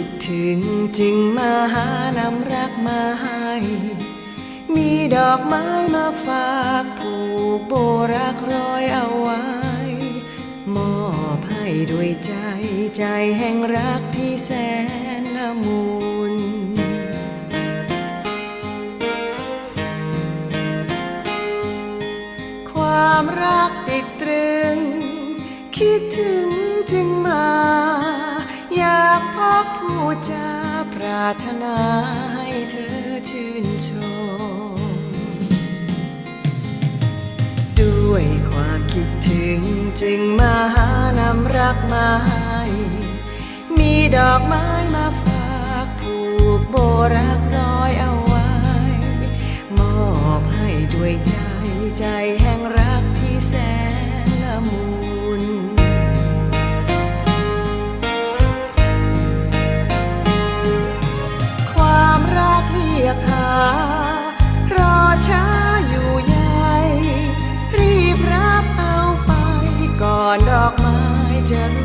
ิดถึงจึงมาหานำรักมาให้ มีดอกไม้มาฝากผูกโบรักร้อยเอาไว้ มอบให้ด้วยใจใจแห่งรักที่แสนละมุนความรักติดตรึง คิดถึงจึงมา พบผู้จาปรารถนาให้เธอชื่นชม ด้วยความคิดถึงจึงมาหานำรักมาให้มีดอกไม้มาฝากผูกโบรักร้อยเอาไว้ มอบให้ด้วยใจใจแห่งรักที่แสน รอช้าอยู่ใหญ่รีบรับเอาไปก่อนดอกไม้จะ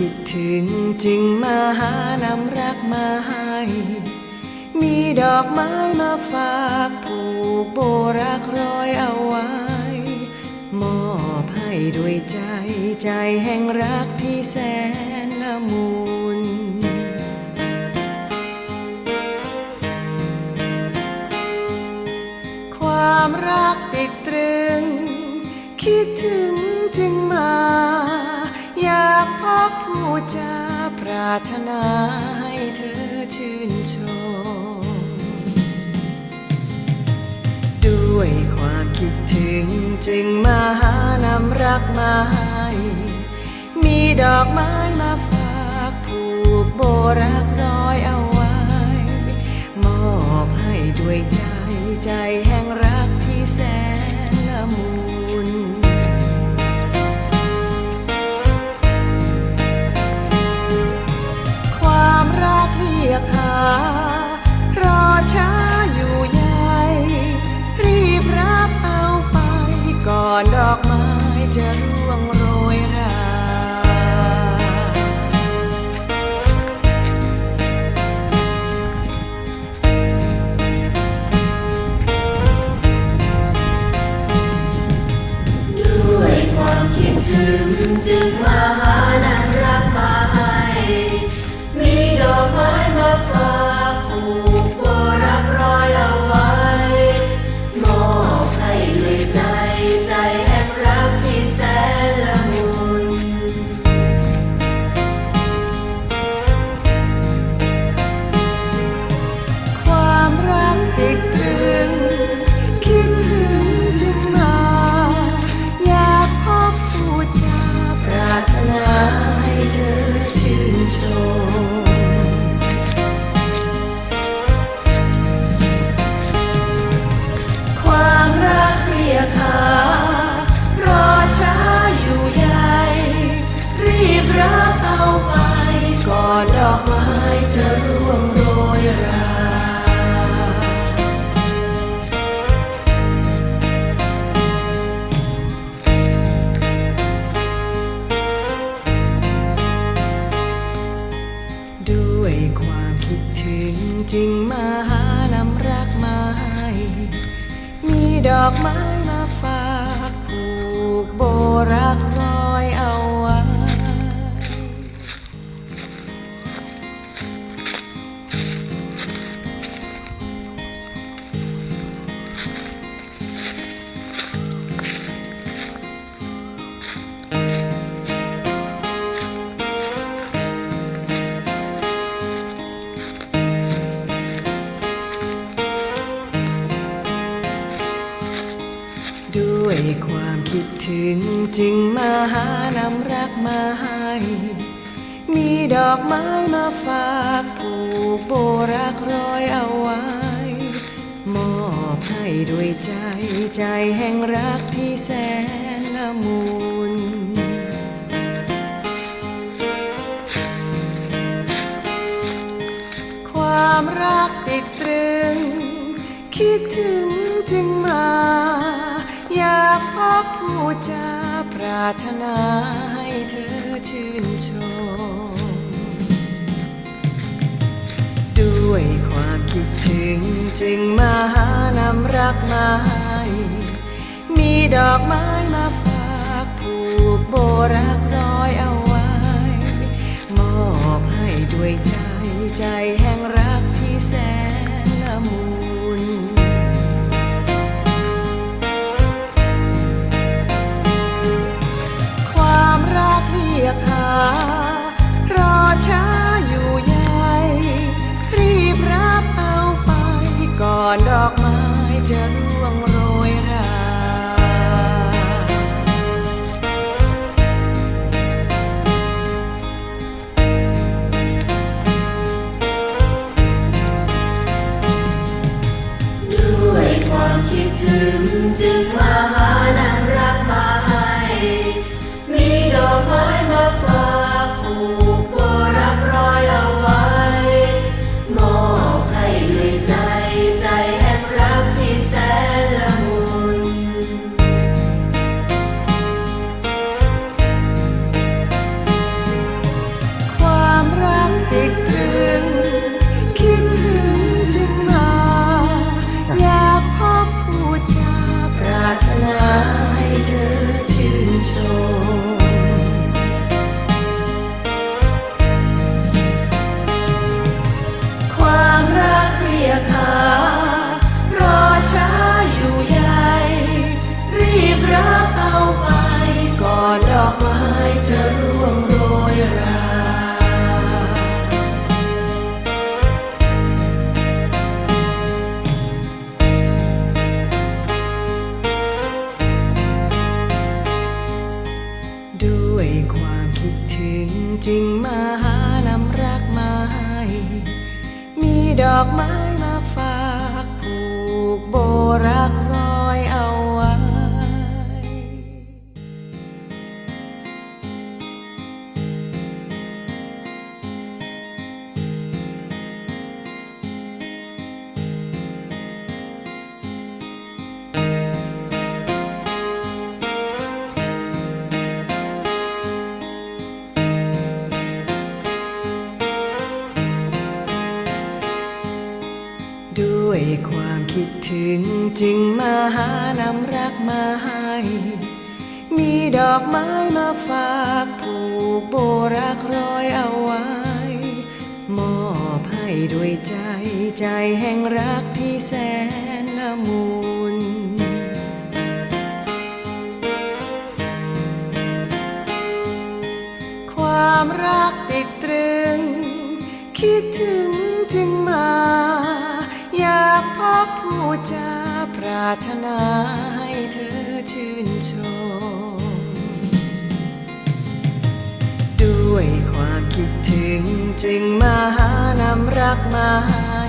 คิดถึงจึงมาหานำรักมาให้ มีดอกไม้มาฝากผูกโบรักร้อยเอาไว้ มอบให้ด้วยใจใจแห่งรักที่แสนละมุนความรักติดตรึง คิดถึงจึงมา อยากพบารถนาให้เธอชื่นชม ด้วยความคิดถึงจึงมาหานำรักมาให้มีดอกไม้มาฝากผูกโบรักร้อยเอาไว้ มอบให้ด้วยใจใจแห่งรักที่แสนา อกไม้มาฝากผูกโบรัก ด้วยความคิดถึงจึงมาหานำรักมาให้ มีดอกไม้มาฝากผูกโบรักรอยเอาไว้ มอบให้ด้วยใจใจแห่งรักที่แสนละมุนความรักติดตรึง คิดถึงจึงมา อยากพบผู้จาปรารถนาให้เธอชื่นชม ด้วยความคิดถึงจึงมาหานำรักมาให้มีดอกไม้มาฝากผูกโบรักร้อยเอาไว้ มอบให้ด้วยใจใจแห่งรักที่แสน จะร่วงโรยราด้วยความคิดถึงจึงมาหานำรักมาให้ มีดอกไม้มาฝากผูกโบรัก ด้วยความคิดถึงจึงมาหานำรักมาให้ มีดอกไม้มาฝากผูกโบรักรอยเอาไว้ มอบให้ด้วยใจใจแห่งรักที่แสนละมุนความรักติดตรึง คิดถึงจึงมา อยากพบผู้จาปรารถนาให้เธอชื่นชม ด้วยความคิดถึงจึงมาหานำรักมาให้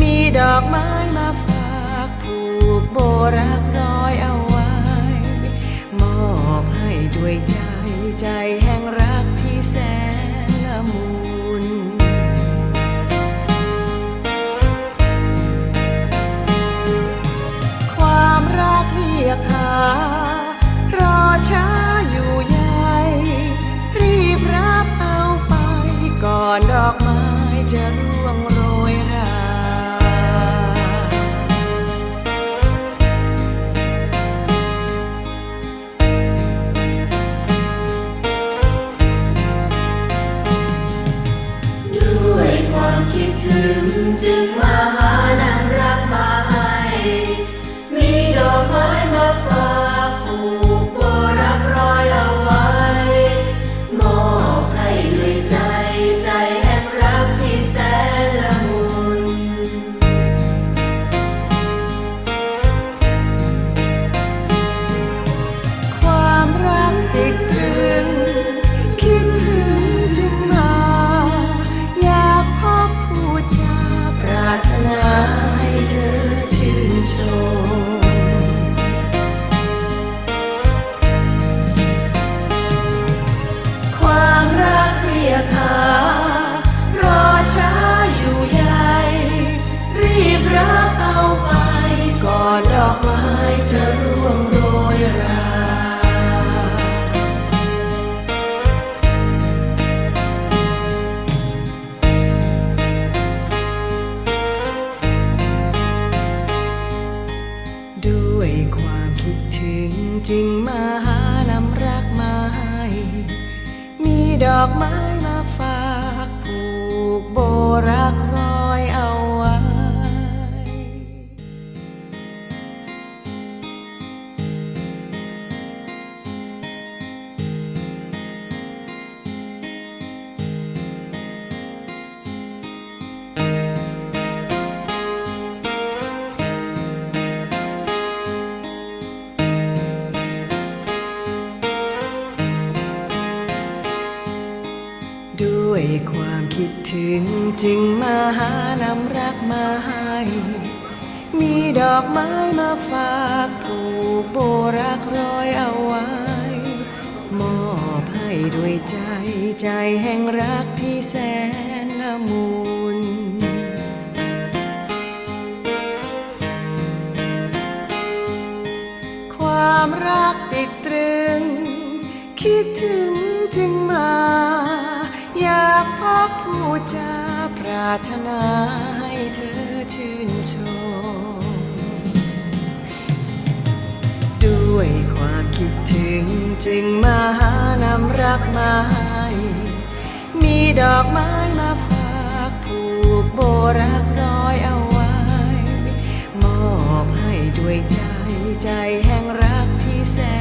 มีดอกไม้มาฝากผูกโบรักรอยเอาไว้ มอบให้ด้วยใจใจ อกไม้ อกไม้มาฝากผูกโบรักรอยเอาไว้ มอบให้ด้วยใจใจแห่งรักที่แสนละมุนความรักติดตรึง คิดถึงจึงมา อยากพบผู้จาปรารถนาให้เธอชื่นชม ด้วยความคิดถึงจึงมาหานำรักมาให้มีดอกไม้มาฝากผูกโบรักร้อยเอาไว้ มอบให้ด้วยใจใจแห่งรักที่แสน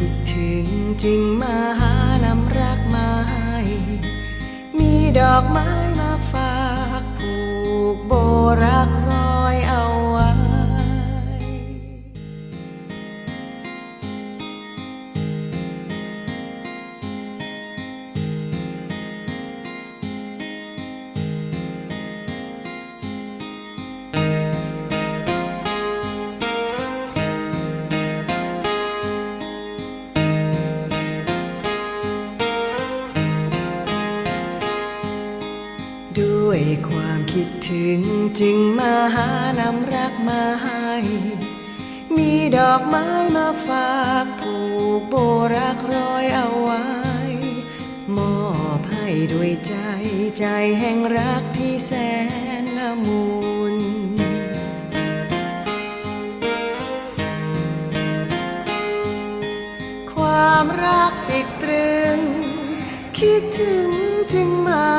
คิดถึงจึงมาหานำรักมาให้มีดอกไม้มาฝากผูกโบรักร อกไม้มาฝากผูกโบรักรอยเอาไว้ มอบให้ด้วยใจใจแห่งรักที่แสนละมุนความรักติดตรึง คิดถึงจึงมา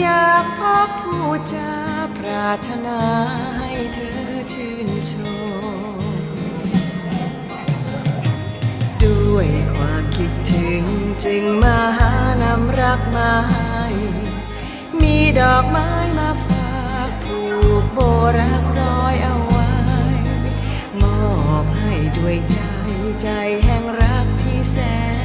อยากพบผู้จาปรารถนาให้เธอชื่นชม ความคิดถึงจึงมาหานำรักมาให้มีดอกไม้มาฝากผูกโบรักรอยเอาไว้ มอบให้ด้วยใจใจแห่งรักที่แสนละมุน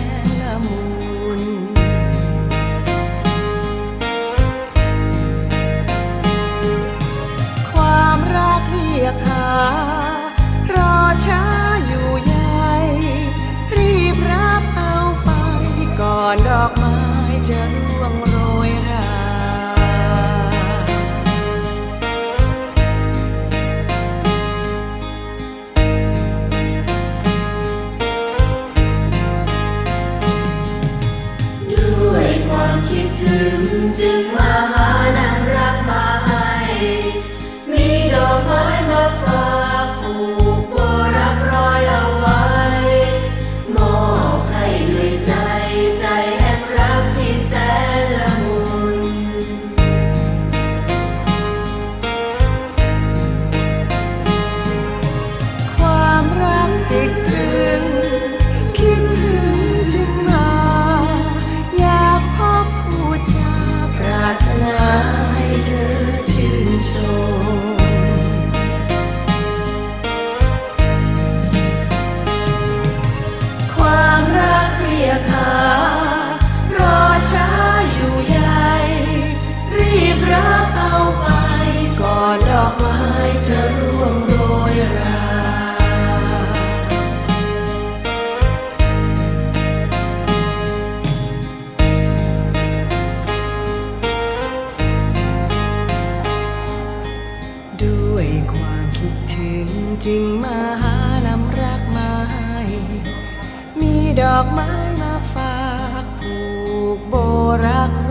orak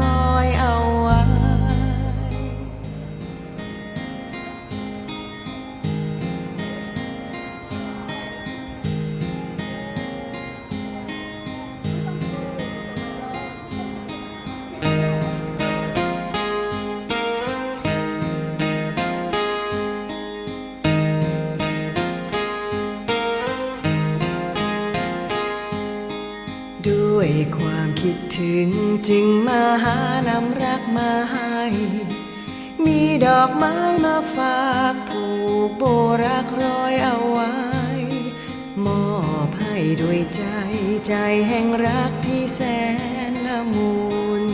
จึงมาหานำรักมาให้ มีดอกไม้มาฝากผูกโบรักรอยเอาไว้ มอบให้ด้วยใจใจแห่งรักที่แสนละมุน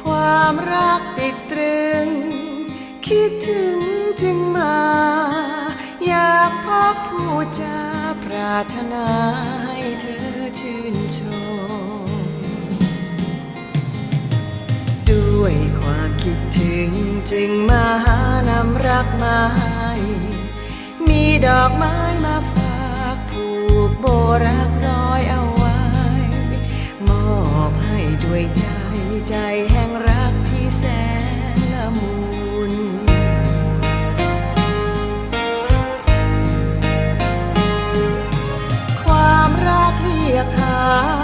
ความรักติดตรึง คิดถึงจึงมา อยากพบผู้ใจารถนาให้เธอชื่นชม ด้วยความคิดถึงจึงมาหานำรักมาให้มีดอกไม้มาฝากผูกโบรักร้อยเอาไว้ มอบให้ด้วยใจใจแห่งรักที่แสน Ah.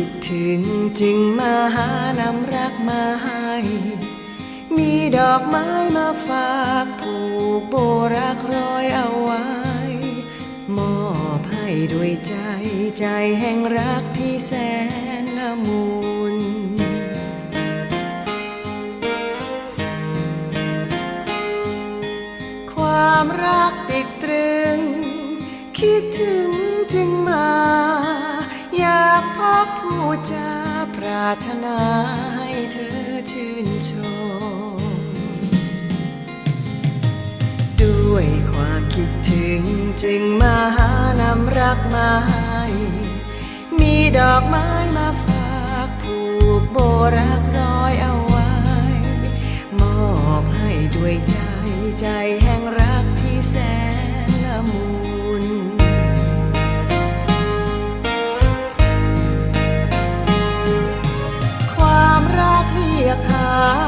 ิดถึงจึงมาหานำรักมาให้ มีดอกไม้มาฝากผูกโบรักร้อยเอาไว้ มอบให้ด้วยใจใจแห่งรักที่แสนละมุนความรักติดตรึง คิดถึงากพบผู้จาปรารถนาให้เธอชื่นชม ด้วยความคิดถึงจึงมาหานำรักมาให้มีดอกไม้มาฝากผูกโบรักร้อยเอาไว้ มอบให้ด้วยใจใจแห่งรักที่แสนา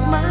อกไม้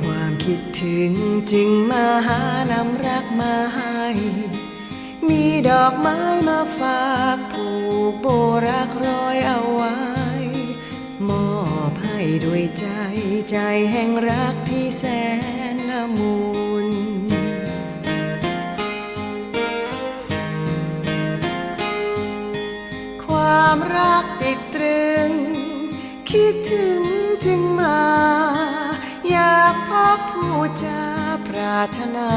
ความคิดถึงจึงมาหานำรักมาให้ มีดอกไม้มาฝากผูกโบรักร้อยเอาไว้ มอบให้ด้วยใจใจแห่งรักที่แสนละมุนความรักติดตรึง คิดถึงจึงมา ผู้จะปรารถนา